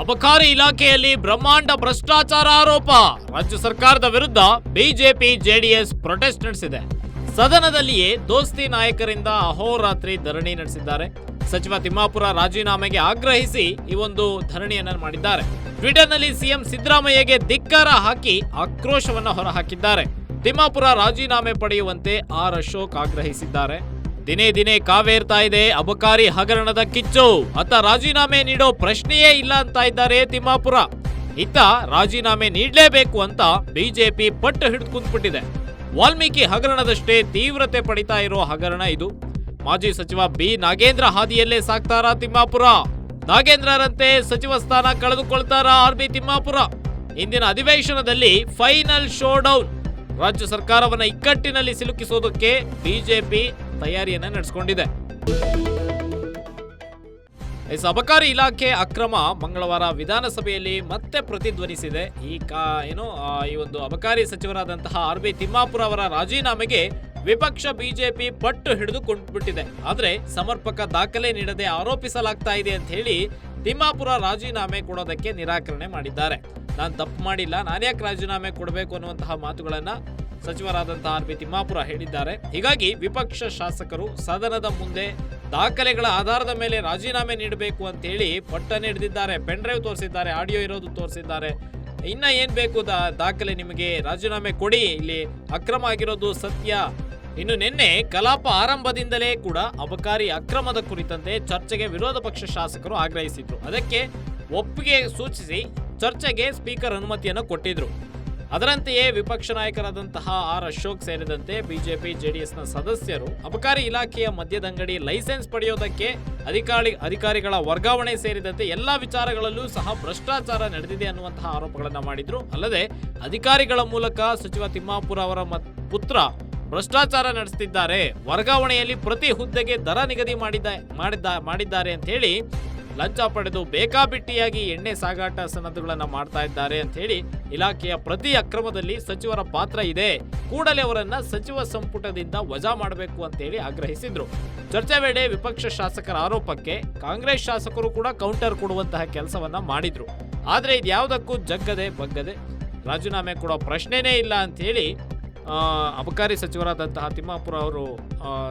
ಅಬಕಾರಿ ಇಲಾಖೆಯಲ್ಲಿ ಬ್ರಹ್ಮಾಂಡ ಭ್ರಷ್ಟಾಚಾರ ಆರೋಪ. ರಾಜ್ಯ ಸರ್ಕಾರದ ವಿರುದ್ಧ ಬಿಜೆಪಿ ಜೆಡಿಎಸ್ ಪ್ರೊಟೆಸ್ಟ್ ನಡೆಸಿದೆ. ಸದನದಲ್ಲಿಯೇ ದೋಸ್ತಿ ನಾಯಕರಿಂದ ಅಹೋರಾತ್ರಿ ಧರಣಿ ನಡೆಸಿದ್ದಾರೆ. ಸಚಿವ ತಿಮ್ಮಾಪುರ ರಾಜೀನಾಮೆಗೆ ಆಗ್ರಹಿಸಿ ಈ ಒಂದು ಧರಣಿಯನ್ನ ಮಾಡಿದ್ದಾರೆ. ಟ್ವಿಟರ್ನಲ್ಲಿ ಸಿಎಂ ಸಿದ್ದರಾಮಯ್ಯಗೆ ಧಿಕ್ಕಾರ ಹಾಕಿ ಆಕ್ರೋಶವನ್ನು ಹೊರಹಾಕಿದ್ದಾರೆ. ತಿಮ್ಮಾಪುರ ರಾಜೀನಾಮೆ ಪಡೆಯುವಂತೆ ಆರ್ ಅಶೋಕ್ ಆಗ್ರಹಿಸಿದ್ದಾರೆ. ದಿನೇ ದಿನೇ ಕಾವೇರ್ತಾ ಇದೆ. ಅಬಕಾರಿ ಹಗರಣದ ಕಿಚ್ಚು. ಅತ್ತ ರಾಜೀನಾಮೆ ನೀಡೋ ಪ್ರಶ್ನೆಯೇ ಇಲ್ಲ ಅಂತ ಇದ್ದಾರೆ ತಿಮ್ಮಾಪುರ. ಇತ್ತ ರಾಜೀನಾಮೆ ನೀಡಲೇಬೇಕು ಅಂತ ಬಿಜೆಪಿ ಪಟ್ಟು ಹಿಡಿದು ಕುಂತ್ಬಿಟ್ಟಿದೆ. ವಾಲ್ಮೀಕಿ ಹಗರಣದಷ್ಟೇ ತೀವ್ರತೆ ಪಡಿತಾ ಇರೋ ಹಗರಣ ಇದು. ಮಾಜಿ ಸಚಿವ ಬಿ ನಾಗೇಂದ್ರ ಹಾದಿಯಲ್ಲೇ ಸಾಕ್ತಾರ ತಿಮ್ಮಾಪುರ? ನಾಗೇಂದ್ರರಂತೆ ಸಚಿವ ಸ್ಥಾನ ಕಳೆದುಕೊಳ್ತಾರ ಆರ್ ಬಿ ತಿಮ್ಮಾಪುರ? ಇಂದಿನ ಅಧಿವೇಶನದಲ್ಲಿ ಫೈನಲ್ ಶೋ ಡೌನ್ ರಾಜ್ಯ ಸರ್ಕಾರವನ್ನ ಇಕ್ಕಟ್ಟಿನಲ್ಲಿ ಸಿಲುಕಿಸೋದಕ್ಕೆ ಬಿಜೆಪಿ ತಯಾರಿಯನ್ನ ನಡೆಸಿಕೊಂಡಿದೆ. ಎಸ್ ಅಬಕಾರಿ ಇಲಾಖೆ ಅಕ್ರಮ ಮಂಗಳವಾರ ವಿಧಾನಸಭೆಯಲ್ಲಿ ಮತ್ತೆ ಪ್ರತಿಧ್ವನಿಸಿದೆ. ಈ ಕಾ, ಏನು ಈ ಒಂದು ಅಬಕಾರಿ ಸಚಿವರಾದಂತಹ ಆರ್ ಬಿ ತಿಮ್ಮಾಪುರ ಅವರ ರಾಜೀನಾಮೆಗೆ ವಿಪಕ್ಷ ಬಿಜೆಪಿ ಪಟ್ಟು ಹಿಡಿದು ಕೊಂಡ್ಬಿಟ್ಟಿದೆ. ಆದ್ರೆ ಸಮರ್ಪಕ ದಾಖಲೆ ನೀಡದೆ ಆರೋಪಿಸಲಾಗ್ತಾ ಇದೆ ಅಂತ ಹೇಳಿ ತಿಮ್ಮಾಪುರ ರಾಜೀನಾಮೆ ಕೊಡೋದಕ್ಕೆ ನಿರಾಕರಣೆ ಮಾಡಿದ್ದಾರೆ. ನಾನು ತಪ್ಪು ಮಾಡಿಲ್ಲ ನಾನ್ಯಾಕೆ ರಾಜೀನಾಮೆ ಕೊಡಬೇಕು ಅನ್ನುವಂತಹ ಮಾತುಗಳನ್ನು ಸಚಿವರಾದಂತಹ ಆರ್ ಬಿ ತಿಮ್ಮಾಪುರ ಹೇಳಿದ್ದಾರೆ. ಹೀಗಾಗಿ ವಿಪಕ್ಷ ಶಾಸಕರು ಸದನದ ಮುಂದೆ ದಾಖಲೆಗಳ ಆಧಾರದ ಮೇಲೆ ರಾಜೀನಾಮೆ ನೀಡಬೇಕು ಅಂತ ಹೇಳಿ ಪಟ್ಟನೆ ಹಿಡಿದಿದ್ದಾರೆ ಪೆನ್ ಡ್ರೈವ್ ತೋರಿಸಿದ್ದಾರೆ, ಆಡಿಯೋ ಇರೋದು ತೋರಿಸಿದ್ದಾರೆ. ಇನ್ನ ಏನ್ ಬೇಕು ದಾಖಲೆ ನಿಮಗೆ, ರಾಜೀನಾಮೆ ಕೊಡಿ, ಇಲ್ಲಿ ಅಕ್ರಮ ಆಗಿರೋದು ಸತ್ಯ. ಇನ್ನು ನಿನ್ನೆ ಕಲಾಪ ಆರಂಭದಿಂದಲೇ ಕೂಡ ಅಬಕಾರಿ ಅಕ್ರಮದ ಕುರಿತಂತೆ ಚರ್ಚೆಗೆ ವಿರೋಧ ಪಕ್ಷ ಶಾಸಕರು ಆಗ್ರಹಿಸಿದ್ರು. ಅದಕ್ಕೆ ಒಪ್ಪಿಗೆ ಸೂಚಿಸಿ ಚರ್ಚೆಗೆ ಸ್ಪೀಕರ್ ಅನುಮತಿಯನ್ನು ಕೊಟ್ಟಿದ್ರು. ಅದರಂತೆಯೇ ವಿಪಕ್ಷ ನಾಯಕರಾದಂತಹ ಆರ್ ಅಶೋಕ್ ಸೇರಿದಂತೆ ಬಿಜೆಪಿ, ಜೆಡಿಎಸ್ನ ಸದಸ್ಯರು ಅಬಕಾರಿ ಇಲಾಖೆಯ ಮದ್ಯದಂಗಡಿ ಲೈಸೆನ್ಸ್ ಪಡೆಯೋದಕ್ಕೆ ಅಧಿಕಾರಿ, ಅಧಿಕಾರಿಗಳ ವರ್ಗಾವಣೆ ಸೇರಿದಂತೆ ಎಲ್ಲ ವಿಚಾರಗಳಲ್ಲೂ ಸಹ ಭ್ರಷ್ಟಾಚಾರ ನಡೆದಿದೆ ಅನ್ನುವಂತಹ ಆರೋಪಗಳನ್ನು ಮಾಡಿದ್ರು. ಅಲ್ಲದೆ ಅಧಿಕಾರಿಗಳ ಮೂಲಕ ಸಚಿವ ತಿಮ್ಮಾಪುರ ಅವರ ಪುತ್ರ ಭ್ರಷ್ಟಾಚಾರ ನಡೆಸುತ್ತಿದ್ದಾರೆ ವರ್ಗಾವಣೆಯಲ್ಲಿ ಪ್ರತಿ ಹುದ್ದೆಗೆ ದರ ನಿಗದಿ ಮಾಡಿದ್ದ ಮಾಡಿದ್ದ, ಮಾಡಿದ್ದಾರೆ ಅಂತ ಹೇಳಿ ಲಂಚ ಪಡೆದು ಬೇಕಾಬಿಟ್ಟಿಯಾಗಿ ಎಣ್ಣೆ ಸಾಗಾಟ ಸನ್ನದ್ಧಗಳನ್ನು ಮಾಡ್ತಾ ಇದ್ದಾರೆ ಅಂತ ಹೇಳಿ ಇಲಾಖೆಯ ಪ್ರತಿ ಅಕ್ರಮದಲ್ಲಿ ಸಚಿವರ ಪಾತ್ರ ಇದೆ. ಕೂಡಲೇ ಅವರನ್ನ ಸಚಿವ ಸಂಪುಟದಿಂದ ವಜಾ ಮಾಡಬೇಕು ಅಂತ ಹೇಳಿ ಆಗ್ರಹಿಸಿದ್ರು. ಚರ್ಚೆ ವೇಳೆ ವಿಪಕ್ಷ ಶಾಸಕರ ಆರೋಪಕ್ಕೆ ಕಾಂಗ್ರೆಸ್ ಶಾಸಕರು ಕೂಡ ಕೌಂಟರ್ ಕೊಡುವಂತಹ ಕೆಲಸವನ್ನ ಮಾಡಿದ್ರು. ಆದ್ರೆ ಇದ್ಯಾವುದಕ್ಕೂ ಜಗ್ಗದೆ ಬಗ್ಗದೆ ರಾಜೀನಾಮೆ ಕೊಡೋ ಪ್ರಶ್ನೆನೇ ಇಲ್ಲ ಅಂತ ಹೇಳಿ ಅಬಕಾರಿ ಸಚಿವರಾದಂತಹ ತಿಮ್ಮಾಪುರ ಅವರು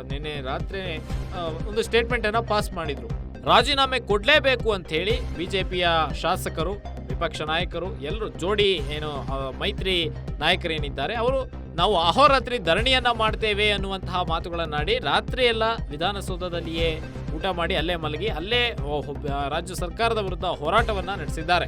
ನಿನ್ನೆ ರಾತ್ರಿ ಒಂದು ಸ್ಟೇಟ್ಮೆಂಟ್ ಅನ್ನ ಪಾಸ್ ಮಾಡಿದ್ರು. ರಾಜೀನಾಮೆ ಕೊಡಲೇಬೇಕು ಅಂತ ಹೇಳಿ ಬಿಜೆಪಿಯ ಶಾಸಕರು, ವಿಪಕ್ಷ ನಾಯಕರು ಎಲ್ಲರೂ ಜೋಡಿ ಏನು ಮೈತ್ರಿ ನಾಯಕರೇನಿದ್ದಾರೆ, ಅವರು ನಾವು ಅಹೋರಾತ್ರಿ ಧರಣಿಯನ್ನ ಮಾಡ್ತೇವೆ ಅನ್ನುವಂತಹ ಮಾತುಗಳನ್ನಾಡಿ ರಾತ್ರಿ ಎಲ್ಲ ವಿಧಾನಸೌಧದಲ್ಲಿಯೇ ಊಟ ಮಾಡಿ ಅಲ್ಲೇ ಮಲಗಿ ಅಲ್ಲೇ ರಾಜ್ಯ ಸರ್ಕಾರದ ವಿರುದ್ಧ ಹೋರಾಟವನ್ನ ನಡೆಸಿದ್ದಾರೆ.